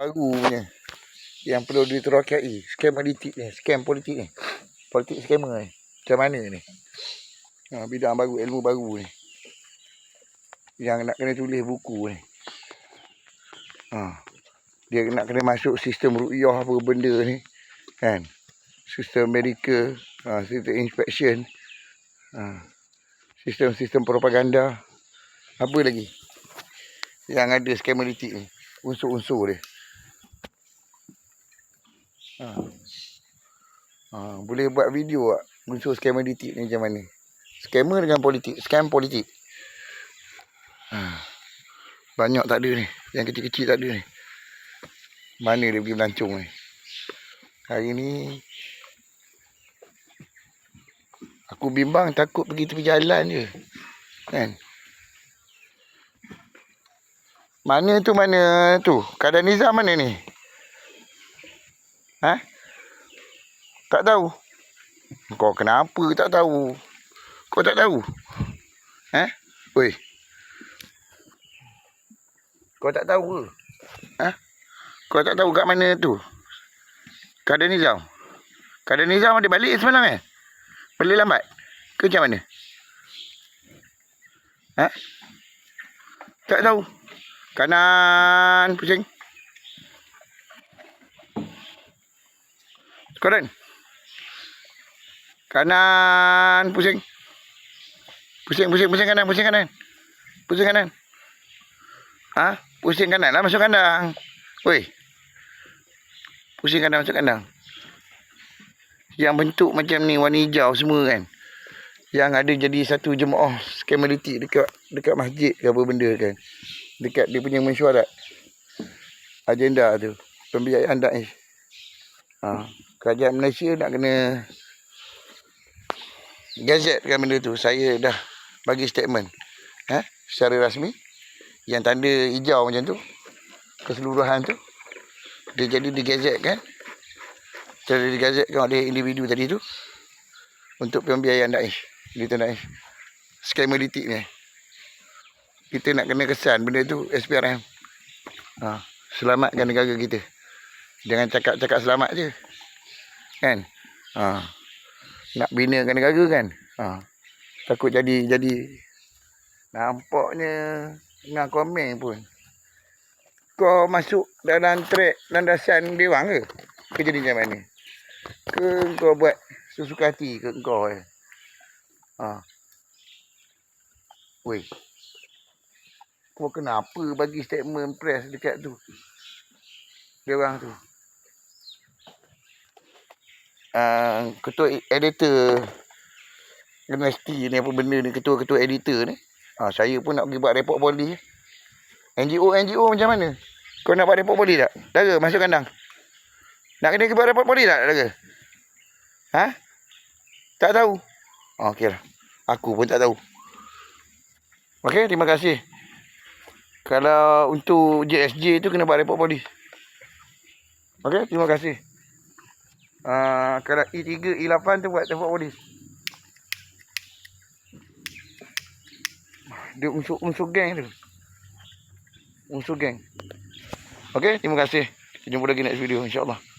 baru punya. Yang perlu diterokai scam politik ni scam politik ni. Politik scammer ni. Macam mana ni? Ha, bidang baru ilmu baru ni. Yang nak kena tulis buku ni. Ha, dia nak kena masuk sistem ru'yah apa benda ni kan? Sistem medical ha, sistem inspection ha, sistem-sistem propaganda. Apa lagi? Yang ada scam politik ni. Unsur-unsur dia Ha. Ha, boleh buat video tak unsur scam politik ni macam mana? Scammer dengan politik, scam politik. Ha. Banyak tak ada ni. Yang kecil-kecil tak ada ni. Mana dia pergi melancong ni? Hari ni aku bimbang takut pergi tepi jalan je. Kan? Mana tu mana tu? Kadang Nizam mana ni? Ha? Tak tahu. Kau kenapa tak tahu? Kau tak tahu? Ha? Oi. Kau tak tahu ke? Ha? Kau tak tahu kat mana tu? Kada Nizam. Kada Nizam ada balik semalam eh? Balik lambat? Ke macam mana? Ha? Tak tahu. Kanan pusing. Koran. Kanan pusing. Pusing pusing pusing kanan pusing kanan. Pusing kanan. Ha? Pusing kanan lah masuk kandang. Woi. Pusing kanan masuk kandang. Yang bentuk macam ni warna hijau semua kan. Yang ada jadi satu jemaah skemalitik dekat dekat masjid ke apa benda kan. Dekat dia punya mesyuarat. Agenda tu. Pembiayaan Daesh. Ha kerajaan Malaysia nak kena gazetkan benda tu. Saya dah bagi statement eh, secara rasmi yang tanda hijau macam tu keseluruhan tu dia jadi digazetkan jadi digazetkan oleh individu tadi tu untuk pembiayaan Daesh Militer Daesh skemalitik ni kita nak kena kesan benda tu SPRM ha, selamatkan negara kita. Jangan cakap-cakap selamat je kan ha. nak binakan negara kan ha. takut jadi jadi nampaknya dengan komen pun kau masuk dalam trek landasan dewan ke ke jadi macam mana ke kau buat sesuka hati ke kau eh ha. Weh. Kau kenapa bagi statement press dekat tu? Dia orang tu uh, ketua editor universiti ni apa benda ni ketua-ketua editor ni. Ha, saya pun nak pergi buat report poli NGO NGO macam mana? Kau nak buat report poli tak? Ke masuk kandang. Nak kena buat report poli tak ke ha? Tak tahu? Oh, okey lah. Aku pun tak tahu. Okey terima kasih. Kalau untuk JSJ tu kena buat report poli okey terima kasih Uh, kalau E3, E8 tu buat tempat polis. Dia unsur-unsur geng tu. Unsur geng. Okey, terima kasih. Kita jumpa lagi next video insya-Allah.